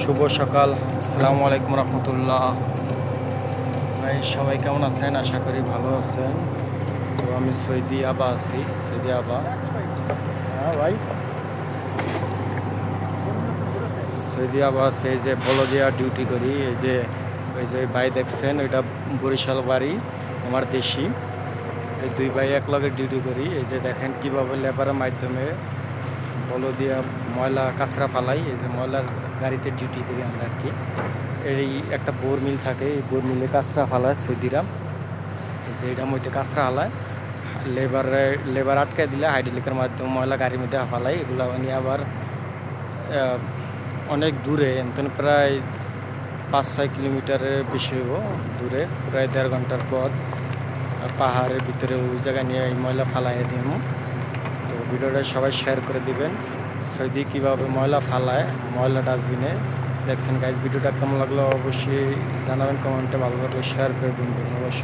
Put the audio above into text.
শুভ সকাল। আসসালামু আলাইকুম রহমতুল্লাহ। ভাই সবাই কেমন আছেন? আশা করি ভালো আছেন। তো আমি সৈদি আবা আছি সৈদি আবা। হ্যাঁ ভাই। সৈদি আবা আছে এই যে বলদিয়া ডিউটি করি। এই যে ওই যে ভাই দেখছেন ওইটা বরিশাল বাড়ি আমার দেশি। এই দুই ভাই এক লগে ডিউটি করি। এই যে দেখেন কীভাবে লেবারের মাধ্যমে বলদিয়া ময়লা কাঁচরা ফালাই এই যে ময়লার গাড়িতে ডিউটি করি আমরা আর কি। এই একটা বোর মিল থাকে, এই বোর মিলে কাঁচরা ফালায় সৌদিরা এই যে এটার মধ্যে কাঁচরা হালায়। লেবারে, লেবার আটকে দিলে হাইড্রোলিকের মাধ্যমে ময়লা গাড়ির মধ্যে ফালাই এগুলো নিয়ে আবার অনেক দূরে এনতেন প্রায় পাঁচ ছয় কিলোমিটারের বেশি হইব দূরে, প্রায় দেড় ঘণ্টার পথ। পাহাড়ের ভিতরে ওই জায়গায় নিয়ে ময়লা ফালাই দিব ভিডিওটা সবাই শেয়ার করে দিবেন। সৌদি কীভাবে ময়লা ফালায়, ময়লা ডাস্টবিনে। দেখছেন গাইজ ভিডিওটা কেমন লাগল অবশ্যই জানাবেন কমেন্টে ভালো লাগলে শেয়ার করে দিন। ধন্যবাদ